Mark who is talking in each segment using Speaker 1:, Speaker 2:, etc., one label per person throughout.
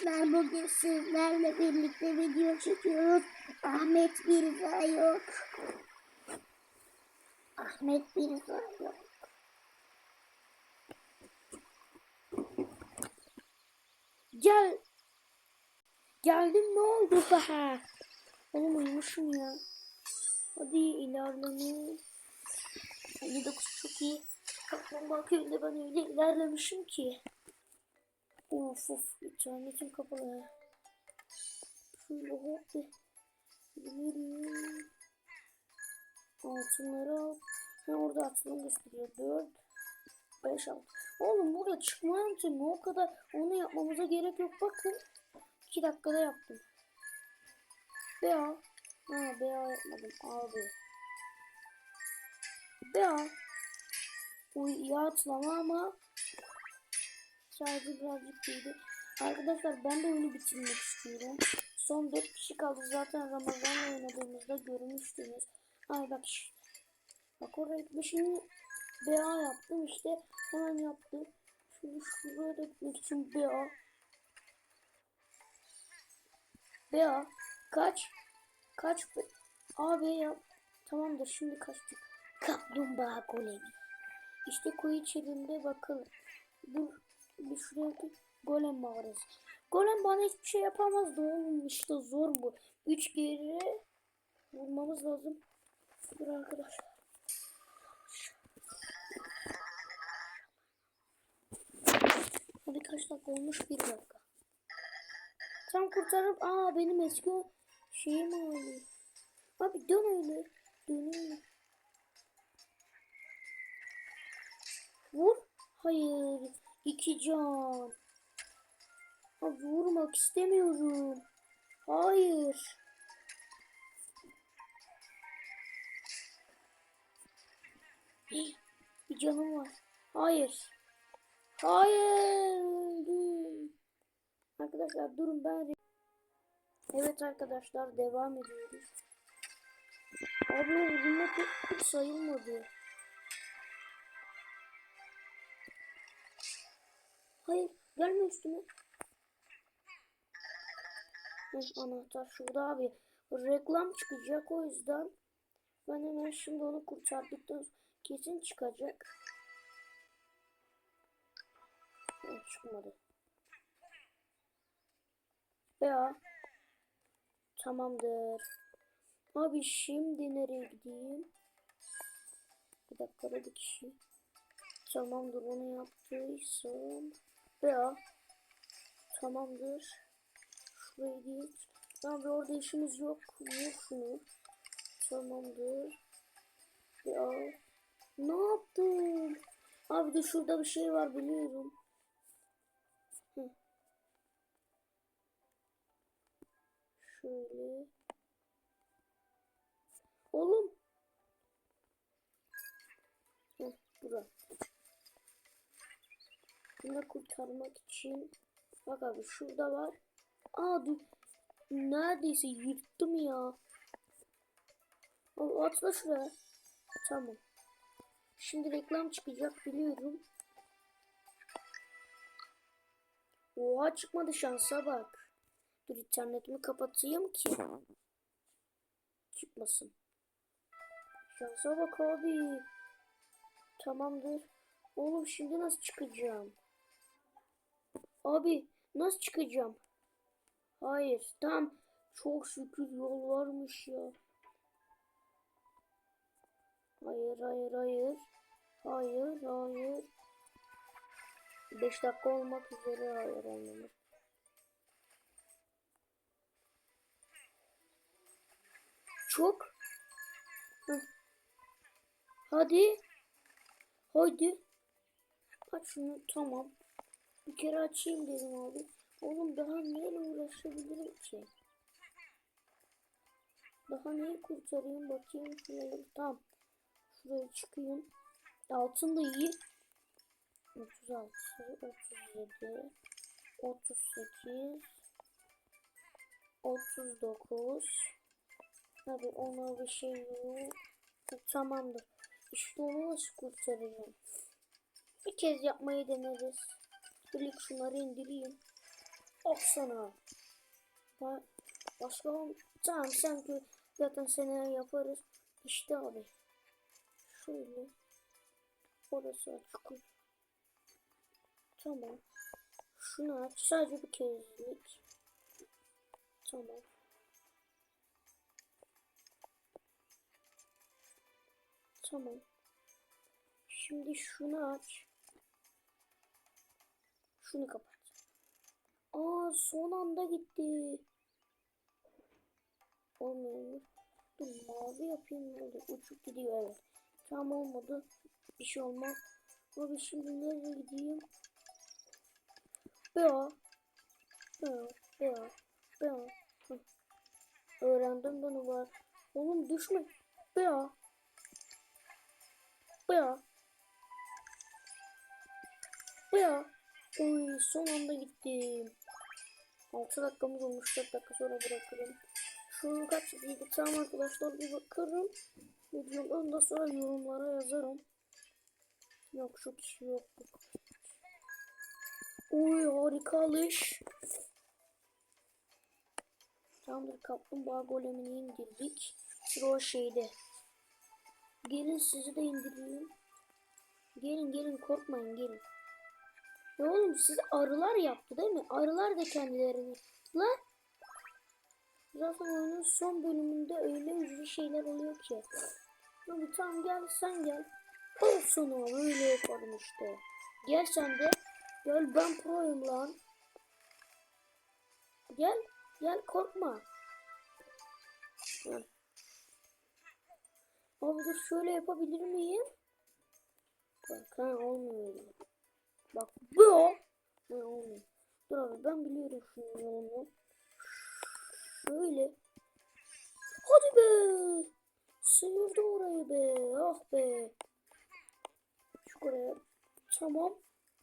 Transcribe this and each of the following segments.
Speaker 1: arkadaşlar bugün sizlerle birlikte video çekiyoruz. Ahmet Birza yok. Ahmet Birza yok.
Speaker 2: Gel. Geldim ne oldu daha? Oğlum uyumuşum ya. Hadi ilerleme. 59 çok iyi. Kaplumbağa köyünde ben öyle ilerlemişim ki. Of of internetim kapalı ya. Şöyle hadi. Gidelim. Altınları al. Ha, orada altınları gösteriyor. 4 5 6. Oğlum burada çıkma yöntemi o kadar onu yapmamıza gerek yok. Bakın. 2 dakikada yaptım. BA. Ha BA yapmadım abi. BA. Bu iyi atlama ama sadece birazcık iyiydi. Arkadaşlar ben de oyunu bitirmek istiyorum. Son 4 kişi kaldı. Zaten Ramazan oynadığımızda görmüştünüz. Ay bak. Bak oraya şimdi BA yaptım işte. Hemen yaptım. Şimdi şuraya da gitmek için BA. BA. Kaç. Kaç. AB yap. Tamamdır şimdi kaçtık. Kaplumbağa golemi. İşte koyu içerisinde bakın. Dur. Şuraya bir golem mağarası. Golem bana hiçbir şey yapamaz oğlum işte zor bu. Üç kere vurmamız lazım. Dur arkadaşlar. Hadi dakika olmuş? Bir dakika. Tam kurtarıp aa benim eski şeyim oldu. Abi dön öyle. Dön öyle. Vur. Hayır. İki can. Abi vurmak istemiyorum. Hayır. Bir canım var. Hayır. Hayır. Arkadaşlar durun ben... Evet arkadaşlar devam ediyoruz. Abi hiç sayılmadı. Hayır gelme üstüme. Anahtar şurada abi. Reklam çıkacak o yüzden. Ben hemen şimdi onu kurtardıktan kesin çıkacak. Heh, çıkmadı. Ya. Tamamdır. Abi şimdi nereye gideyim? Bir dakika da kişi. Tamamdır onu yaptıysam. Ya. Tamamdır. Şuraya git. Abi orada işimiz yok. Vur şunu. Tamamdır. Ya. Ne yaptın? Abi de şurada bir şey var biliyorum. Hı. Şöyle. Oğlum. Kurtarmak için. Bak abi şurada var. Aa dur. Neredeyse yırttım ya. O atla şuraya. Tamam. Şimdi reklam çıkacak biliyorum. Oha çıkmadı şansa bak. Dur internetimi kapatayım ki. Çıkmasın. Şansa bak abi. Tamamdır. Oğlum şimdi nasıl çıkacağım? Abi nasıl çıkacağım? Hayır tam çok şükür yol varmış ya. Hayır hayır hayır. Hayır hayır. 5 dakika olmak üzere hayır olmamış. Çok. Hadi. Hadi. Aç şunu tamam. Bir kere açayım dedim abi. Oğlum daha neyle uğraşabilirim ki? Daha neyi kurtarayım bakayım şuraya. Tamam. Şuraya çıkayım. Altın da iyi. 36, 37, 38, 39. Tabi ona bir şey yok. Tamamdır. İşte onu nasıl kurtaracağım? Bir kez yapmayı deneriz. İlk şunları indireyim. Oh sana. Ba başka? Tamam sen ki zaten seneye yaparız. İşte abi. Şöyle. Orası açık. Tamam. Şunu aç. Sadece bir kezlik. Tamam. Tamam. Şimdi şunu aç. Şunu kapat. Aa son anda gitti. Olmuyor. Dur mavi yapayım ne olur. Uçup gidiyor evet. Tam olmadı. Bir şey olmaz. Abi şimdi nereye gideyim? Bea. Bea. Bea. Hı. Öğrendim bunu var. Oğlum düşme. Bea. Bea. Bea. Oy son anda gittim. 6 dakikamız olmuş 4 dakika sonra bırakırım. Şu kaç dakika tamam arkadaşlar bir bakarım. Videonun ondan sonra yorumlara yazarım. Yok şu kişi yok. Oy harika alış. Tamamdır kaplumbağa golemini indirdik. Sıra o şeyde. Gelin sizi de indireyim. Gelin gelin korkmayın gelin. Ya oğlum sizi arılar yaptı değil mi? Arılar da kendilerini. Lan. Zaten oyunun son bölümünde öyle üzücü şeyler oluyor ki. Abi tamam gel sen gel. Olsun abi öyle yapalım işte. Gel sen de. Gel ben proyum lan. Gel. Gel korkma. Abi dur şöyle yapabilir miyim? Bak ha olmuyor. Bak bu o. Ha, olmuyor. Dur abi ben biliyorum şunun yolunu. Şöyle. Hadi be. Sıyırdı orayı be. Ah be. Şuraya. Tamam.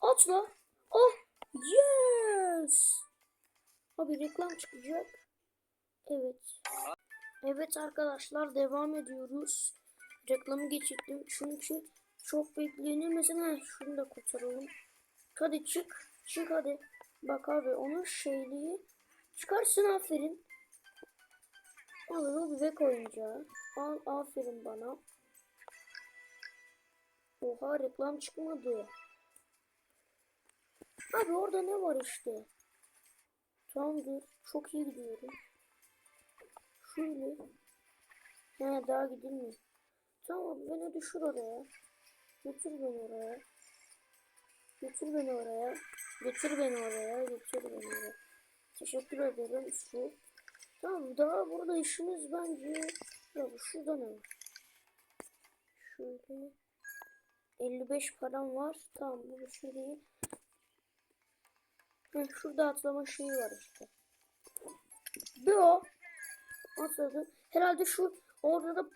Speaker 2: Atla. Oh. Yes. Abi reklam çıkacak. Evet. Evet arkadaşlar devam ediyoruz. Reklamı geçirdim çünkü çok beklenilmesin. Ha şunu da kurtaralım. Hadi çık. Çık hadi. Bak abi onun şeyliği. Çıkarsın aferin. Al bebek oyuncağı. Al aferin bana. Oha reklam çıkmadı. Abi orada ne var işte. Tamamdır. Çok iyi gidiyorum. Şöyle. He daha gidilmiyor. Tamam beni düşür oraya. Götür beni oraya. Götür beni oraya. Götür beni oraya. Götür beni oraya. Teşekkür ederim su. Tamam daha burada işimiz bence. Ya şurada ne var? Şöyle. 55 param var. Tamam bu bir şey değil. Heh, şurada atlama şeyi var işte. Bir o. Atladım. Herhalde şu orada da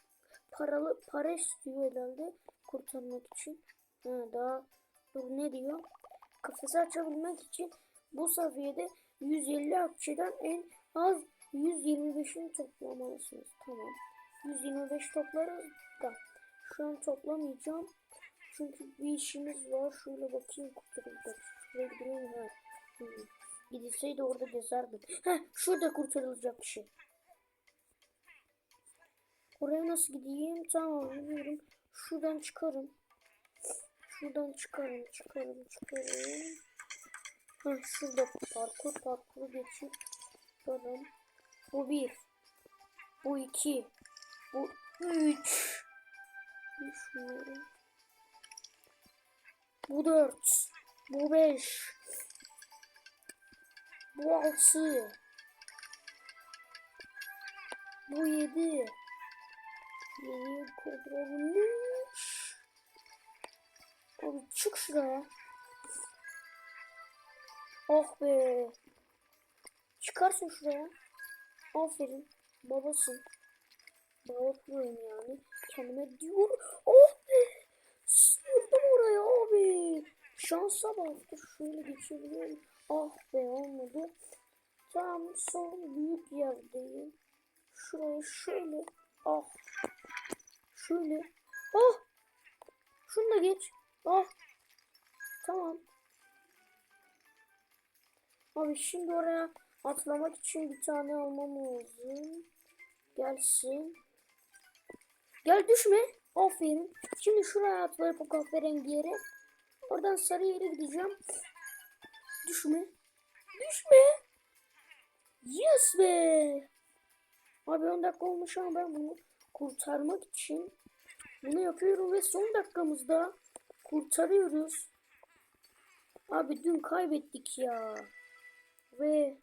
Speaker 2: paralı para istiyor herhalde kurtarmak için. Ha, daha dur ne diyor? Kafesi açabilmek için bu seviyede 150 akçeden en az 125'ini toplamalısınız. Tamam. 125 toplarız da şu an toplamayacağım. Çünkü bir işimiz var. Şöyle bakayım kurtarılacak. Şuraya gidelim ha. Hmm. Gidilseydi orada gezerdim. Heh, şurada kurtarılacak bir şey. Oraya nasıl gideyim? Tamam biliyorum. Şuradan çıkarım. Şuradan çıkarım, çıkarım, çıkarım. Heh, şurada parkur, parkuru geçip çıkarım. Bu bir. Bu iki. Bu üç. Mü? Bu dört. Bu beş. Bu altı. Bu yedi. Yedi kodrolmuş. Abi çık şuraya. Oh be. Çıkarsın şuraya. Aferin. Babasın. Baba proyum yani. Kendime diyorum. Oh be. Sıyırdım oraya abi. Şansa bak. Dur şöyle geçebiliyorum. Ah be olmadı. Tam son büyük yerdeyim. Şuraya şöyle. Ah. Şöyle. Ah. Şunu da geç. Ah. Tamam. Abi şimdi oraya atlamak için bir tane almam lazım. Gelsin. Gel düşme. Aferin. Şimdi şuraya atlayıp o kahverengi yere. Oradan sarı yere gideceğim. Düşme. Düşme. Yes be. Abi 10 dakika olmuş ama ben bunu kurtarmak için bunu yapıyorum ve son dakikamızda kurtarıyoruz. Abi dün kaybettik ya. Ve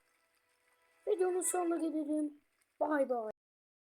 Speaker 2: videonun sonuna gelelim. Bay bay.